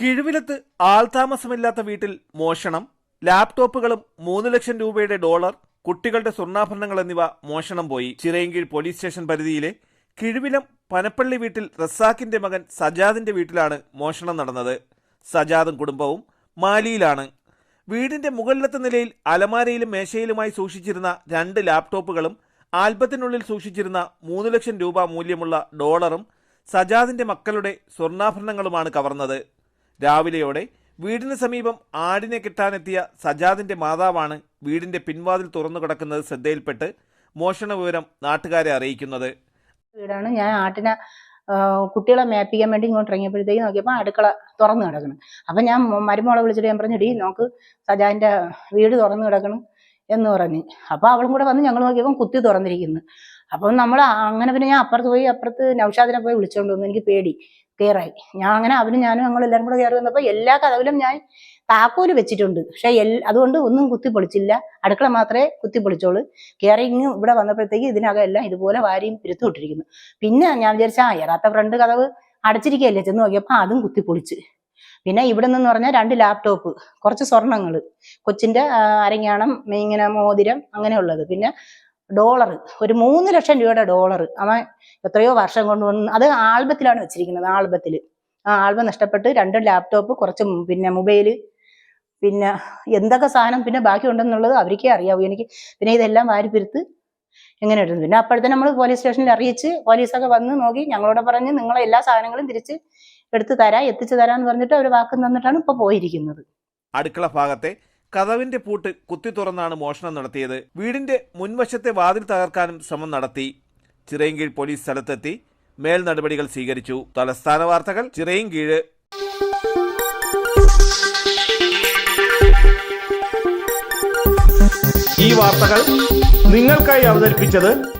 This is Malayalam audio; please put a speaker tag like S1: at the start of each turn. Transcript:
S1: കിഴുവിലത്ത് ആൾതാമസമില്ലാത്ത വീട്ടിൽ മോഷണം ലാപ്ടോപ്പുകളും മൂന്ന് ലക്ഷം രൂപയുടെ ഡോളർ കുട്ടികളുടെ സ്വർണാഭരണങ്ങൾ എന്നിവ മോഷണം പോയി. ചിറയൻകീഴ് പോലീസ് സ്റ്റേഷൻ പരിധിയിലെ കിഴുവിലം പനപ്പള്ളി വീട്ടിൽ റസാഖിന്റെ മകൻ സജാദിന്റെ വീട്ടിലാണ് മോഷണം നടന്നത്. സജാദും കുടുംബവും മാലിയിലാണ്. വീടിന്റെ മുകളിലത്തെ നിലയിൽ അലമാരയിലും മേശയിലുമായി സൂക്ഷിച്ചിരുന്ന രണ്ട് ലാപ്ടോപ്പുകളും ആൽബത്തിനുള്ളിൽ സൂക്ഷിച്ചിരുന്ന മൂന്ന് ലക്ഷം രൂപ മൂല്യമുള്ള ഡോളറും സജാദിന്റെ മക്കളുടെ സ്വർണാഭരണങ്ങളുമാണ് കവർന്നത്. രാവിലെയോടെ വീടിന് സമീപം ആടിനെ കിട്ടാനെത്തിയ സജാദിന്റെ മാതാവാണ് വീടിന്റെ പിൻവാതിൽ തുറന്നു കിടക്കുന്നത് ശ്രദ്ധയിൽപ്പെട്ട് മോഷണ വിവരം നാട്ടുകാരെ അറിയിക്കുന്നത്.
S2: വീടാണ്. ഞാൻ ആട്ടിനെ കുട്ടികളെ മേപ്പിക്കാൻ വേണ്ടി ഇങ്ങോട്ട് ഇറങ്ങിയപ്പോഴത്തേക്ക് നോക്കിയപ്പോൾ അടുക്കള തുറന്നു കിടക്കണം അപ്പം ഞാൻ മരുമോളെ വിളിച്ചിട്ട് ഞാൻ പറഞ്ഞു ഡീ നോക്ക് സജാന്റെ വീട് തുറന്നു കിടക്കണം എന്ന് പറഞ്ഞു. അപ്പോൾ അവളും കൂടെ വന്ന് ഞങ്ങൾ നോക്കിയപ്പോൾ കുത്തി തുറന്നിരിക്കുന്നു. അപ്പം നമ്മൾ അങ്ങനെ പിന്നെ ഞാൻ അപ്പുറത്ത് പോയി അപ്പുറത്ത് നൗഷാദിനെ പോയി വിളിച്ചോണ്ട് വന്നു. എനിക്ക് പേടി. കയറായി ഞാൻ അങ്ങനെ അവനും ഞാനും ഞങ്ങൾ എല്ലാവരും കൂടെ കയറി വന്നപ്പോൾ എല്ലാ കഥകളും ഞാൻ താക്കോൽ വെച്ചിട്ടുണ്ട്. പക്ഷെ എൽ അതുകൊണ്ട് ഒന്നും കുത്തി പൊളിച്ചില്ല അടുക്കള മാത്രമേ കുത്തി പൊളിച്ചോളൂ കയറി ഇങ്ങ് ഇവിടെ വന്നപ്പോഴത്തേക്ക് ഇതിനകം എല്ലാം ഇതുപോലെ വാരിയും പിരുത്തുവിട്ടിരിക്കുന്നു. പിന്നെ ഞാൻ വിചാരിച്ച ആ ഏറാത്ത ഫ്രണ്ട് കഥവ് അടച്ചിരിക്കുകയല്ലേ? ചെന്ന് നോക്കിയപ്പോൾ അതും കുത്തിപ്പൊളിച്ച്. പിന്നെ ഇവിടെ നിന്ന് പറഞ്ഞാൽ രണ്ട് ലാപ്ടോപ്പ് കുറച്ച് സ്വർണങ്ങൾ കൊച്ചിന്റെ ആ, അരങ്ങാണം ഇങ്ങനെ മോതിരം അങ്ങനെയുള്ളത്. പിന്നെ ഡോളർ ഒരു മൂന്ന് ലക്ഷം രൂപയുടെ ഡോളർ അവൻ എത്രയോ വർഷം കൊണ്ട് അത് ആൽബത്തിലാണ് വെച്ചിരിക്കുന്നത് ആൽബത്തിൽ. ആ ആൽബം നഷ്ടപ്പെട്ട് രണ്ട് ലാപ്ടോപ്പ് കുറച്ച് പിന്നെ മൊബൈൽ പിന്നെ എന്തൊക്കെ സാധനം പിന്നെ ബാക്കി ഉണ്ടെന്നുള്ളത് അവർക്കേ അറിയാവൂ. എനിക്ക് പിന്നെ ഇതെല്ലാം വാരിപ്പിരുത്ത് എങ്ങനെ ഇടുന്നു. പിന്നെ അപ്പോഴത്തെ നമ്മൾ പോലീസ് സ്റ്റേഷനിൽ അറിയിച്ച് പോലീസൊക്കെ വന്ന് നോക്കി ഞങ്ങളോട് പറഞ്ഞ് നിങ്ങളെ എല്ലാ സാധനങ്ങളും തിരിച്ച് എടുത്തു തരാം എത്തിച്ചു തരാം എന്ന് പറഞ്ഞിട്ട് അവർ വാക്ക് തന്നിട്ടാണ് ഇപ്പൊ പോയിരിക്കുന്നത്.
S1: അടുക്കള ഭാഗത്തെ കഥവിന്റെ പൂട്ട് കുത്തി തുറന്നാണ് മോഷണം നടത്തിയത്. വീടിന്റെ മുൻവശത്തെ വാതിൽ തകർക്കാനും ശ്രമം നടത്തി. ചിറയൻകീഴ് പോലീസ് സ്ഥലത്തെത്തി മേൽ നടപടികൾ സ്വീകരിച്ചു. തലസ്ഥാന വാർത്തകൾ ചിറയൻകീഴ്. ഈ വാർത്തകൾ നിങ്ങൾക്കായി അവതരിപ്പിച്ചത്